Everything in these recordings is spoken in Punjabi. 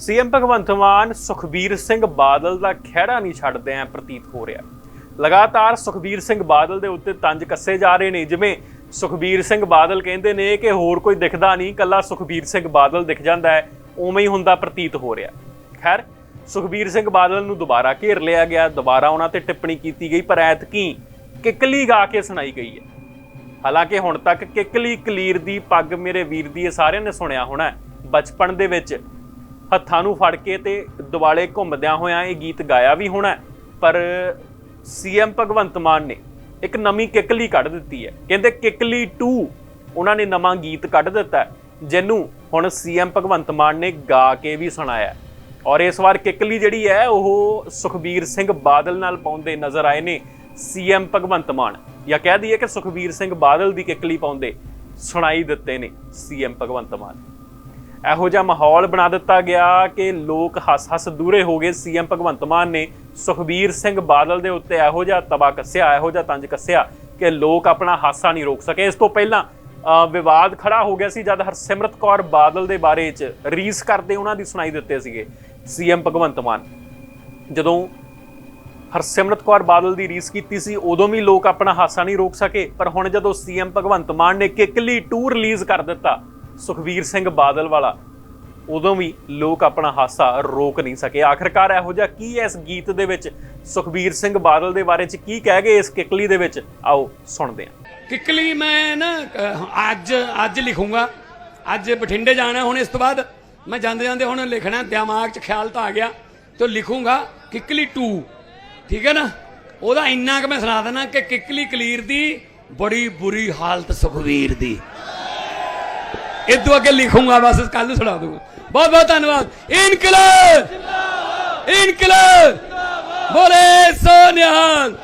ਸੀਐਮ ਭਗਵੰਤ ਮਾਨ ਸੁਖਬੀਰ ਸਿੰਘ ਬਾਦਲ ਦਾ ਖਹਿੜਾ ਨਹੀਂ ਛੱਡਦੇ ਆ ਪ੍ਰਤੀਤ ਹੋ ਰਿਹਾ। ਲਗਾਤਾਰ ਸੁਖਬੀਰ ਸਿੰਘ ਬਾਦਲ ਦੇ ਉੱਤੇ ਤੰਜ ਕੱਸੇ ਜਾ ਰਹੇ ਨੇ, ਜਿਵੇਂ ਸੁਖਬੀਰ ਸਿੰਘ ਬਾਦਲ ਕਹਿੰਦੇ ਨੇ ਕਿ ਹੋਰ ਕੋਈ ਦਿਖਦਾ ਨਹੀਂ, ਕੱਲਾ ਸੁਖਬੀਰ ਸਿੰਘ ਬਾਦਲ ਦਿਖ ਜਾਂਦਾ ਹੈ ਉਵੇਂ ਹੀ ਹੁੰਦਾ ਪ੍ਰਤੀਤ ਹੋ ਰਿਹਾ। ਖੈਰ, ਸੁਖਬੀਰ ਸਿੰਘ ਬਾਦਲ ਨੂੰ ਦੁਬਾਰਾ ਘੇਰ ਲਿਆ ਗਿਆ, ਦੁਬਾਰਾ ਉਹਨਾਂ ਤੇ ਟਿੱਪਣੀ ਕੀਤੀ ਗਈ, ਪਰ ਐਤਕੀ ਕਿੱਕਲੀ ਗਾ ਕੇ ਸੁਣਾਈ ਗਈ ਹੈ ਹਾਲਾਂਕਿ ਹੁਣ ਤੱਕ ਕਿੱਕਲੀ ਕਲੀਰ ਦੀ ਪੱਗ ਮੇਰੇ ਵੀਰ ਦੀ ਇਹ ਸਾਰਿਆਂ ਨੇ ਸੁਣਿਆ ਹੋਣਾ ਬਚਪਨ ਦੇ ਵਿੱਚ ਹੱਥਾਂ ਨੂੰ ਫੜ ਕੇ ਤੇ ਦਿਵਾਲੇ ਘੁੰਮਦਿਆਂ ਹੋਇਆਂ ਇਹ ਗੀਤ ਗਾਇਆ ਵੀ ਹੋਣਾ ਹੈ। ਪਰ ਸੀਐਮ ਭਗਵੰਤ ਮਾਨ ਨੇ ਇੱਕ ਨਵੀਂ ਕਿੱਕਲੀ ਕੱਢ ਦਿੱਤੀ ਹੈ। ਕਹਿੰਦੇ ਕਿੱਕਲੀ 2 ਉਹਨਾਂ ਨੇ ਨਵਾਂ ਗੀਤ ਕੱਢ ਦਿੱਤਾ ਜਿਹਨੂੰ ਹੁਣ ਸੀਐਮ ਭਗਵੰਤ ਮਾਨ ਨੇ ਗਾ ਕੇ ਵੀ ਸੁਣਾਇਆ ਔਰ ਇਸ ਵਾਰ ਕਿੱਕਲੀ ਜਿਹੜੀ ਹੈ, ਉਹ ਸੁਖਬੀਰ ਸਿੰਘ ਬਾਦਲ ਨਾਲ ਪਾਉਂਦੇ ਨਜ਼ਰ ਆਏ ਨੇ ਸੀਐਮ ਭਗਵੰਤ ਮਾਨ। ਜਾਂ ਕਹਿ ਦਈਏ ਕਿ ਸੁਖਬੀਰ ਸਿੰਘ ਬਾਦਲ ਦੀ ਕਿੱਕਲੀ ਪਾਉਂਦੇ ਸੁਣਾਈ ਦਿੱਤੇ ਨੇ ਸੀਐਮ ਭਗਵੰਤ ਮਾਨ। ਇਹੋ ਜਿਹਾ ਮਾਹੌਲ ਬਣਾ ਦਿੱਤਾ ਗਿਆ ਕਿ ਲੋਕ ਹੱਸ-ਹੱਸ ਦੂਰੇ ਹੋ ਗਏ। ਸੀਐਮ ਭਗਵੰਤ ਮਾਨ ਨੇ ਸੁਖਬੀਰ ਸਿੰਘ ਬਾਦਲ ਦੇ ਉੱਤੇ ਇਹੋ ਜਿਹਾ ਤਬਾ ਕੱਸਿਆ, ਇਹੋ ਜਿਹਾ ਤੰਜ ਕੱਸਿਆ ਕਿ ਲੋਕ ਆਪਣਾ ਹਾਸਾ ਨਹੀਂ ਰੋਕ ਸਕੇ। ਇਸ ਤੋਂ ਪਹਿਲਾਂ ਵਿਵਾਦ ਖੜਾ ਹੋ ਗਿਆ ਸੀ ਜਦ ਹਰਸਿਮਰਤ ਕੌਰ ਬਾਦਲ ਦੇ ਬਾਰੇ ਚ ਰੀਸ ਕਰਦੇ ਉਹਨਾਂ ਦੀ ਸੁਣਾਈ ਦਿੱਤੇ ਸੀਗੇ ਸੀਐਮ ਭਗਵੰਤ ਮਾਨ। ਜਦੋਂ ਹਰਸਿਮਰਤ ਕੌਰ ਬਾਦਲ ਦੀ ਰੀਸ ਕੀਤੀ ਸੀ, ਉਦੋਂ ਵੀ ਲੋਕ ਆਪਣਾ ਹਾਸਾ ਨਹੀਂ ਰੋਕ ਸਕੇ। ਪਰ ਹੁਣ ਜਦੋਂ ਸੀਐਮ ਭਗਵੰਤ ਮਾਨ ਨੇ ਕਿੱਕਲੀ 2 ਰਿਲੀਜ਼ ਕਰ ਦਿੱਤਾ ਸੁਖਵੀਰ ਸਿੰਘ ਬਾਦਲ ਵਾਲਾ, ਉਦੋਂ ਵੀ ਲੋਕ ਆਪਣਾ ਹਾਸਾ ਰੋਕ ਨਹੀਂ ਸਕੇ। ਆਖਰਕਾਰ ਇਹੋ ਜਿਹਾ ਕੀ ਹੈ ਇਸ ਗੀਤ ਦੇ ਵਿੱਚ? ਸੁਖਬੀਰ ਸਿੰਘ ਬਾਦਲ ਦੇ ਬਾਰੇ ਚ ਕੀ ਕਹਿ ਗਏ ਇਸ ਕਿੱਕਲੀ ਦੇ ਵਿੱਚ? ਆਓ ਸੁਣਦੇ ਹਾਂ। ਕਿੱਕਲੀ ਮੈਂ ਨਾ, ਅੱਜ ਅੱਜ ਲਿਖੂੰਗਾ। ਅੱਜ ਬਠਿੰਡੇ ਜਾਣਾ ਹੁਣ ਇਸ ਤੋਂ ਬਾਅਦ। ਮੈਂ ਜਾਂਦੇ ਜਾਂਦੇ ਹੁਣ ਲਿਖਣਾ, ਦਿਮਾਗ 'ਚ ਖਿਆਲ ਤਾਂ ਆ ਗਿਆ। ਤੇ ਲਿਖੂੰਗਾ ਕਿੱਕਲੀ 2 ਠੀਕ ਹੈ ਨਾ? ਉਹਦਾ ਇੰਨਾ ਕਿ ਮੈਂ ਸੁਣਾ ਦੇਣਾ ਕਿ ਕਿੱਕਲੀ ਕਲੀਰ ਦੀ ਬੜੀ ਬੁਰੀ ਹਾਲਤ ਸੁਖਵੀਰ ਦੀ। ਇਸ ਤੋਂ ਅੱਗੇ ਲਿਖੂੰਗਾ ਬਸ ਕੱਲ ਸੁਣਾ ਦੂੰਗਾ ਬਹੁਤ ਬਹੁਤ ਧੰਨਵਾਦ ਇਨਕਲਾਬ ਜਿੰਦਾਬਾਦ ਇਨਕਲਾਬ ਜਿੰਦਾਬਾਦ ਬੋਲੇ ਸੋਨਿਹਾਲ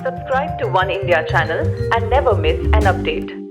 Subscribe to One India channel and never miss an update.